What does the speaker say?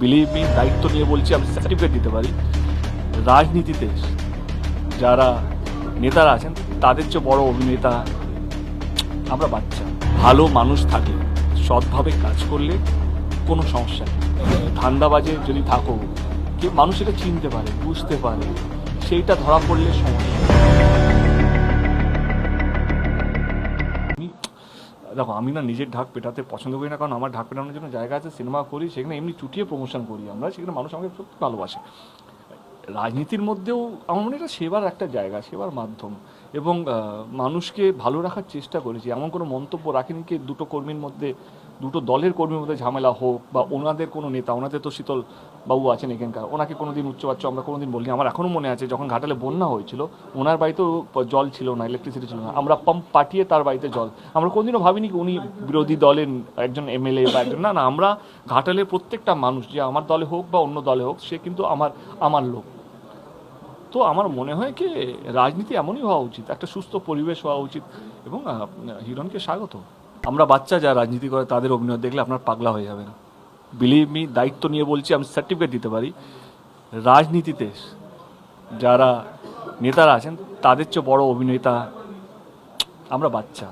Believe me দায়িত্ব নিয়ে বলছি, আমি সার্টিফিকেট দিতে পারি। রাজনীতিতে যারা নেতারা আছেন, তাদের চেয়ে বড় অভিনেতা আমরা বাচ্চা। ভালো মানুষ থাকে, সৎভাবে কাজ করলে কোনো সমস্যা নেই। ধান্দাবাজে যদি থাকো, কেউ মানুষ এটা চিনতে পারে, বুঝতে পারে, সেইটা ধরা পড়লে সমস্যা দেখো, আমি না নিজের ঢাক পেটাতে পছন্দ করি না, কারণ আমার ঢাক পেটানোর জন্য জায়গা আছে, সিনেমা করি, সেখানে এমনি চুটিয়ে প্রমোশন করি আমরা, সেখানে মানুষ আমাকে সত্যি ভালোবাসে। রাজনীতির মধ্যেও আমার মনে হয় সেবার একটা জায়গা, সেবার মাধ্যম। এবং মানুষকে ভালো রাখার চেষ্টা করেছি। এমন কোনো মন্তব্য রাখেনি কি দুটো কর্মীর মধ্যে, দুটো দলের কর্মীর মধ্যে ঝামেলা হোক বা ওনাদের কোনো নেতা, ওনাদের তো শীতল বাবু আছেন এখানকার, ওনাকে কোনো কোনোদিন উচ্চবাচ্য আমরা কোনোদিন বলিনি। আমার এখনও মনে আছে, যখন ঘাটালে বন্যা হয়েছিল, ওনার বাড়িতেও জল ছিল না ইলেকট্রিসিটি ছিল না। আমরা পাম্প পাঠিয়ে তার বাড়িতে জল। আমরা কোনোদিনও ভাবিনি কি উনি বিরোধী দলের একজন এমএলএ বা একজন, না না, আমরা ঘাটালের প্রত্যেকটা মানুষ, যে আমার দলে হোক বা অন্য দলে হোক, সে কিন্তু আমার আমার লোক। তো আমার মনে হয় কি, রাজনীতি এমনই হওয়া উচিত, একটা সুস্থ পরিবেশ হওয়া উচিত। এবং হিরণকে স্বাগত। আমরা বাচ্চা যা রাজনীতি করে, তাদের অভিনয় দেখলে আপনার পাগলা হয়ে যাবেন বিলিভ মি দায়িত্ব নিয়ে বলছি, আমি সার্টিফিকেট দিতে পারি। রাজনীতিতে যারা নেতারা আছেন, তাদের চেয়ে বড় অভিনেতা আমরা বাচ্চা।